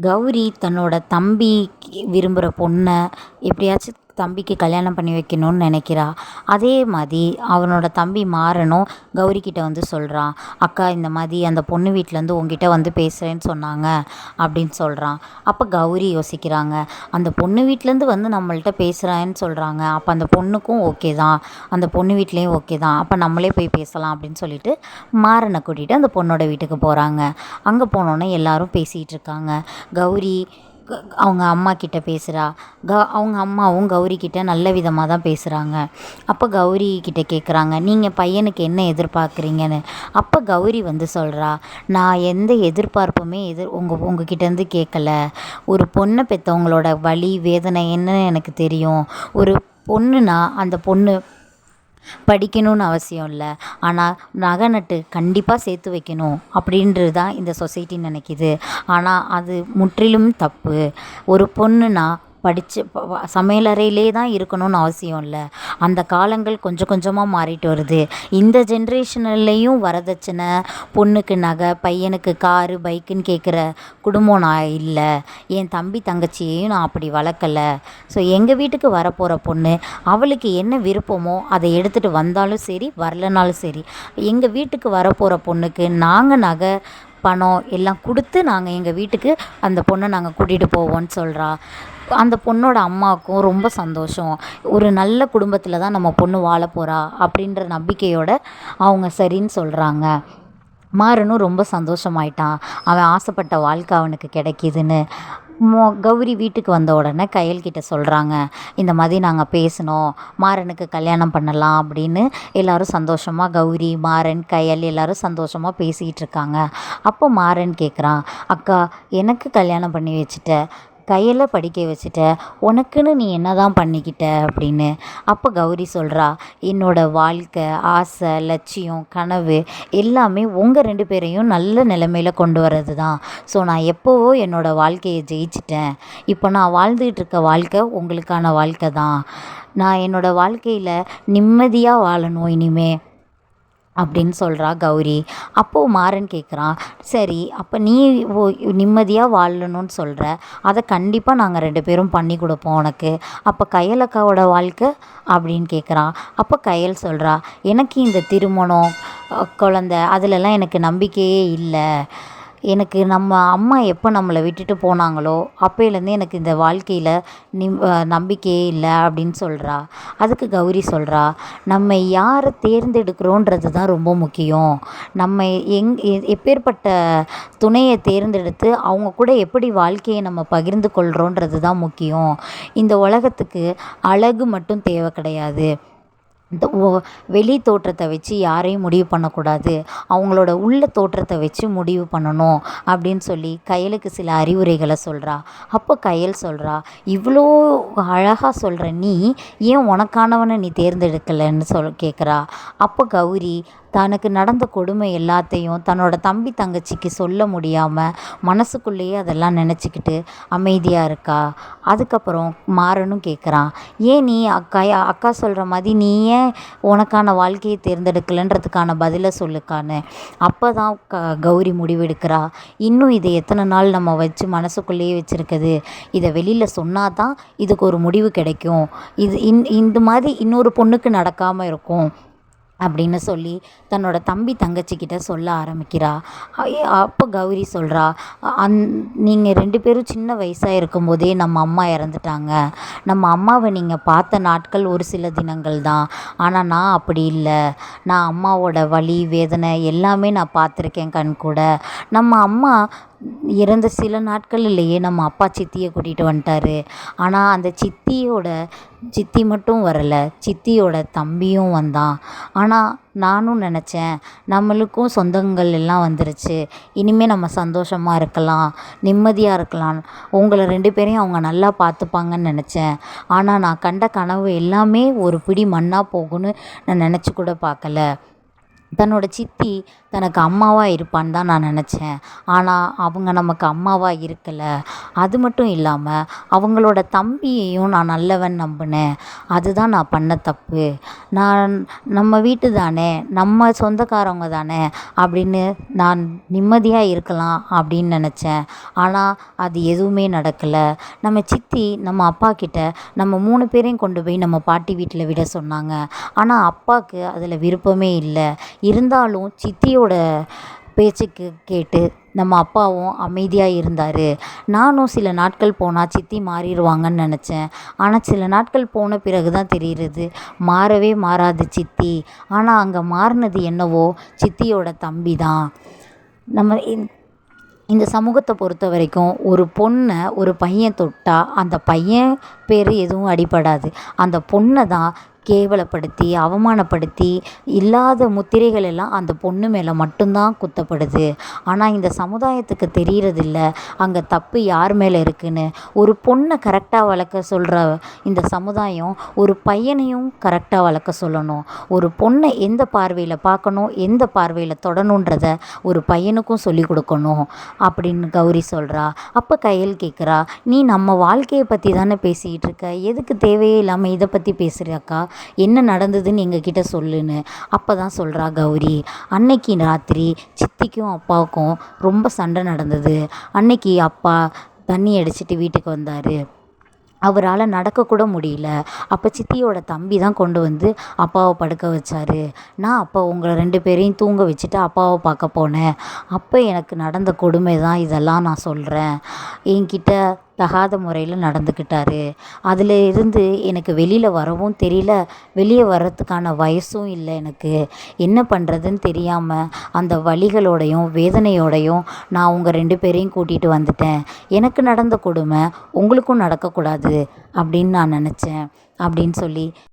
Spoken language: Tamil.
கௌரி தன்னோட தம்பி விரும்புகிற பொண்ணை எப்படியாச்சும் தம்பிக்கு கல்யாணம் பண்ணி வைக்கணும்னு நினைக்கிறா. அதே மாதிரி அவனோட தம்பி மாறனும் கௌரிக்கிட்ட வந்து சொல்கிறான் அக்கா இந்த மாதிரி அந்த பொண்ணு வீட்டிலேருந்து உங்ககிட்ட வந்து பேசுகிறேன்னு சொன்னாங்க அப்படின்னு சொல்கிறான் அப்போ கௌரி யோசிக்கிறாங்க அந்த பொண்ணு வீட்டிலேருந்து வந்து நம்மள்ட்ட பேசுகிறேன்னு சொல்கிறாங்க அப்போ அந்த பொண்ணுக்கும் ஓகே தான். அந்த பொண்ணு வீட்லேயும் ஓகே தான். அப்போ நம்மளே போய் பேசலாம் அப்படின்னு சொல்லிட்டு மாறனை கூட்டிகிட்டு அந்த பொண்ணோட வீட்டுக்கு போகிறாங்க அங்கே போனோன்னே எல்லாரும் பேசிகிட்டு இருக்காங்க. கௌரி அவங்க அம்மா கிட்ட பேசுகிறா க அவங்க அம்மாவும் கௌரி கிட்ட நல்ல விதமாக தான் பேசுகிறாங்க அப்போ கௌரி கிட்ட கேட்குறாங்க நீங்கள் பையனுக்கு என்ன எதிர்பார்க்குறீங்கன்னு? அப்போ கௌரி வந்து சொல்கிறா நான் எந்த எதிர்பார்ப்புமே எதிர் உங்கள் உங்ககிட்டேருந்து கேட்கல ஒரு பொண்ணை பெற்றவங்களோட வலி வேதனை என்னன்னு எனக்கு தெரியும். ஒரு பொண்ணுனா அந்த பொண்ணு படிக்கணும்னு அவசியம் இல்லை. ஆனால் நகை நட்டு கண்டிப்பாக சேர்த்து வைக்கணும் அப்படின்றது தான் இந்த சொசைட்டி நினைக்கிது. ஆனால் அது முற்றிலும் தப்பு. ஒரு பொண்ணுனா படித்து சமையலறையிலே தான் இருக்கணும்னு அவசியம் இல்லை. அந்த காலங்கள் கொஞ்சம் கொஞ்சமாக மாறிட்டு வருது. இந்த ஜென்ரேஷன்லேயும் வரதட்சணை பொண்ணுக்கு நகை பையனுக்கு காரு பைக்குன்னு கேட்குற குடும்பம் நான் இல்லை. என் தம்பி தங்கச்சியையும் நான் அப்படி வளர்க்கல. ஸோ எங்கள் வீட்டுக்கு வரப்போகிற பொண்ணு அவளுக்கு என்ன விருப்பமோ அதை எடுத்துகிட்டு வந்தாலும் சரி வரலனாலும் சரி எங்கள் வீட்டுக்கு வரப்போகிற பொண்ணுக்கு நாங்கள் நகை பணம் எல்லாம் கொடுத்து நாங்கள் எங்கள் வீட்டுக்கு அந்த பொண்ணை நாங்கள் கூட்டிகிட்டு போவோம்னு சொல்கிறா அந்த பொண்ணோட அம்மாவுக்கும் ரொம்ப சந்தோஷம். ஒரு நல்ல குடும்பத்தில் தான் நம்ம பொண்ணு வாழ போகிறா அப்படின்ற நம்பிக்கையோட அவங்க சரின்னு சொல்கிறாங்க மாறனும் ரொம்ப சந்தோஷமாயிட்டான். அவன் ஆசைப்பட்ட வாழ்க்கை அவனுக்கு கிடைக்கிதுன்னு மோ கௌரி வீட்டுக்கு வந்த உடனே கையல்கிட்ட சொல்கிறாங்க இந்த மாதிரி நாங்கள் பேசினோம் மாறனுக்கு கல்யாணம் பண்ணலாம் அப்படின்னு எல்லோரும் சந்தோஷமாக கௌரி மாறன் கையல் எல்லோரும் சந்தோஷமாக பேசிகிட்டு இருக்காங்க. அப்போ மாறன் கேட்குறான் அக்கா எனக்கு கல்யாணம் பண்ணி வச்சுட்ட. கையில் படிக்க வச்சுட்ட. உனக்குன்னு நீ என்ன தான் பண்ணிக்கிட்ட அப்படின்னு. அப்போ கௌரி சொல்கிறா என்னோட வாழ்க்கை ஆசை லட்சியம் கனவு எல்லாமே உங்கள் ரெண்டு பேரையும் நல்ல நிலைமையில கொண்டு வர்றது தான் ஸோ நான் எப்போவோ என்னோடய வாழ்க்கையை ஜெயிச்சிட்டேன். இப்போ நான் வாழ்ந்துகிட்டு இருக்க வாழ்க்கை உங்களுக்கான வாழ்க்கை தான் நான் என்னோடய வாழ்க்கையில் நிம்மதியாக வாழணும் இனிமே. அப்படின்னு சொல்கிறா கௌரி. அப்போது மாறன் கேட்குறான் சரி அப்போ நீ ஓ நிம்மதியாக வாழணும்னு சொல்கிற அதை கண்டிப்பாக நாங்கள் ரெண்டு பேரும் பண்ணி கொடுப்போம் உனக்கு. அப்போ கயல் அக்காவோட வாழ்க்கை? அப்படின்னு கேட்குறான் அப்போ கையல் சொல்கிறா எனக்கு இந்த திருமணம் குழந்த அதிலெல்லாம் எனக்கு நம்பிக்கையே இல்லை. எனக்கு நம்ம அம்மா எப்போ நம்மளை விட்டுட்டு போனாங்களோ அப்போலேருந்தே எனக்கு இந்த வாழ்க்கையில் நிம் நம்பிக்கையே இல்லை அப்படின்னு சொல்கிறா அதுக்கு கௌரி சொல்கிறா நம்ம யாரை தேர்ந்தெடுக்கிறோன்றது தான் ரொம்ப முக்கியம். நம்ம எங் எ- எப்பேற்பட்ட துணையை தேர்ந்தெடுத்து அவங்க கூட எப்படி வாழ்க்கையை நம்ம பகிர்ந்து கொள்கிறோன்றது தான் முக்கியம். இந்த உலகத்துக்கு அழகு மட்டும் தேவை கிடையாது. வெளி தோற்றத்தை வச்சு யாரையும் முடிவு பண்ணக்கூடாது. அவங்களோட உள்ள தோற்றத்தை வச்சு முடிவு பண்ணணும் அப்படின்னு சொல்லி கயலுக்கு சில அறிவுரைகளை சொல்கிறா அப்போ கயல் சொல்கிறா இவ்வளோ அழகாக சொல்கிற நீ ஏன் உனக்கானவனை நீ தேர்ந்தெடுக்கலைன்னு சொல் கேட்குறா அப்போ கௌரி தனக்கு நடந்த கொடுமை எல்லாத்தையும் தன்னோட தம்பி தங்கச்சிக்கு சொல்ல முடியாமல் மனசுக்குள்ளேயே அதெல்லாம் நினச்சிக்கிட்டு அமைதியாக இருக்கா? அதுக்கப்புறம் மாறனும் கேட்குறான் ஏன் நீ அக்கா அக்கா சொல்கிற மாதிரி நீ ஏன் உனக்கான வாழ்க்கையை தேர்ந்தெடுக்கலைன்றதுக்கான பதிலை சொல்லுக்கான்னு. அப்போ தான் க கௌரி முடிவெடுக்கிறா. இன்னும் இதை எத்தனை நாள் நம்ம வச்சு மனசுக்குள்ளேயே வச்சுருக்குது? இதை வெளியில் சொன்னால் தான் இதுக்கு ஒரு முடிவு கிடைக்கும். இது இந் இந்த மாதிரி இன்னொரு பொண்ணுக்கு நடக்காமல் இருக்கும். அப்படின்னு சொல்லி தன்னோட தம்பி தங்கச்சிக்கிட்ட சொல்ல ஆரம்பிக்கிறா. அப்போ கௌரி சொல்கிறா அந் நீங்கள் ரெண்டு பேரும் சின்ன வயசாக இருக்கும்போதே நம்ம அம்மா இறந்துட்டாங்க. நம்ம அம்மாவை நீங்கள் பார்த்த நாட்கள் ஒரு சில தினங்கள் தான். ஆனால் நான் அப்படி இல்லை. நான் அம்மாவோட வலி வேதனை எல்லாமே நான் பார்த்துருக்கேன் கண் கூட. நம்ம அம்மா இறந்த சில நாட்கள்லையே நம்ம அப்பா சித்தியை கூட்டிகிட்டு வந்துட்டாரு. ஆனால் அந்த சித்தியோட சித்தி மட்டும் வரலை. சித்தியோட தம்பியும் வந்தான். ஆனால் நானும் நினச்சேன் நம்மளுக்கும் சொந்தங்கள் எல்லாம் வந்துருச்சு. இனிமேல் நம்ம சந்தோஷமாக இருக்கலாம் நிம்மதியாக இருக்கலாம். உங்களை ரெண்டு பேரையும் அவங்க நல்லா பார்த்துப்பாங்கன்னு நினச்சேன். ஆனால் நான் கண்ட கனவு எல்லாமே ஒரு பிடி மண்ணாக போகும்னு நான் நினச்சி கூட பார்க்கல. தன்னோட சித்தி தனக்கு அம்மாவாக இருப்பான்னு தான் நான் நினச்சேன். ஆனால் அவங்க நமக்கு அம்மாவாக இருக்கலை. அது மட்டும் இல்லாமல் அவங்களோட தம்பியையும் நான் நல்லவன் நம்பினேன். அதுதான் நான் பண்ண தப்பு. நான் நம்ம வீட்டு தானே நம்ம சொந்தக்காரவங்க தானே அப்படின்னு நான் நிம்மதியாக இருக்கலாம் அப்படின்னு நினச்சேன். ஆனால் அது எதுவுமே நடக்கலை. நம்ம சித்தி நம்ம அப்பா கிட்ட நம்ம மூணு பேரையும் கொண்டு போய் நம்ம பாட்டி வீட்டில் விட சொன்னாங்க. ஆனால் அப்பாவுக்கு அதில் விருப்பமே இல்லை. இருந்தாலும் சித்தியோட பேச்சுக்கு கேட்டு நம்ம அப்பாவும் அமைதியாக இருந்தார். நானும் சில நாட்கள் போனால் சித்தி மாறிடுவாங்கன்னு நினச்சேன். ஆனால் சில நாட்கள் போன பிறகு தான் தெரிகிறது மாறவே மாறாது சித்தி. ஆனால் அங்கே மாறினது என்னவோ சித்தியோட தம்பி தான் நம்ம இந்த சமூகத்தை பொறுத்த வரைக்கும் ஒரு பொண்ணை ஒரு பையன் தொட்டால் அந்த பையன் பேர் எதுவும் அடிபடாது. அந்த பொண்ணை தான் கேவலப்படுத்தி அவமானப்படுத்தி இல்லாத முத்திரைகள் எல்லாம் அந்த பொண்ணு மேலே மட்டும்தான் குத்தப்படுது. ஆனால் இந்த சமுதாயத்துக்கு தெரியறதில்ல. அங்கே தப்பு யார் மேலே இருக்குன்னு. ஒரு பொண்ணை கரெக்டாக வளர்க்க சொல்கிற இந்த சமுதாயம் ஒரு பையனையும் கரெக்டாக வளர்க்க சொல்லணும். ஒரு பொண்ணை எந்த பார்வையில் பார்க்கணும் எந்த பார்வையில் தொடணுன்றத ஒரு பையனுக்கும் சொல்லி கொடுக்கணும் அப்படின்னு கௌரி சொல்கிறா அப்போ கையல் கேட்குறா நீ நம்ம வாழ்க்கையை பற்றி தானே பேசிக்கிட்டு இருக்க எதுக்கு தேவையே இல்லாமல் இதை பற்றி பேசுகிறாக்கா என்ன நடந்ததுன்னு எங்ககிட்ட சொல்லுன்னு. அப்போ தான் சொல்கிறா கௌரி. அன்னைக்கு ராத்திரி சித்திக்கும் அப்பாவுக்கும் ரொம்ப சண்டை நடந்தது. அன்னைக்கு அப்பா தண்ணி அடிச்சிட்டு வீட்டுக்கு வந்தார். அவரால் நடக்கக்கூட முடியல. அப்போ சித்தியோட தம்பி தான் கொண்டு வந்து அப்பாவை படுக்க வச்சார். நான் அப்போ உங்களை ரெண்டு பேரையும் தூங்க வச்சுட்டு அப்பாவை பார்க்க போனேன். அப்போ எனக்கு நடந்த கொடுமை தான் இதெல்லாம் நான் சொல்கிறேன் என்கிட்ட தகாத முறையில் நடந்துக்கிட்டார். அதில் இருந்து எனக்கு வெளியில் வரவும் தெரியல. வெளியே வர்றதுக்கான வயசும் இல்லை எனக்கு. என்ன பண்ணுறதுன்னு தெரியாமல் அந்த வலிகளோடையும் வேதனையோடையும் நான் உங்கள் ரெண்டு பேரையும் கூட்டிகிட்டு வந்துட்டேன். எனக்கு நடந்த கொடுமை உங்களுக்கும் நடக்கக்கூடாது அப்படின்னு நான் நினச்சேன். அப்படின்னு சொல்லி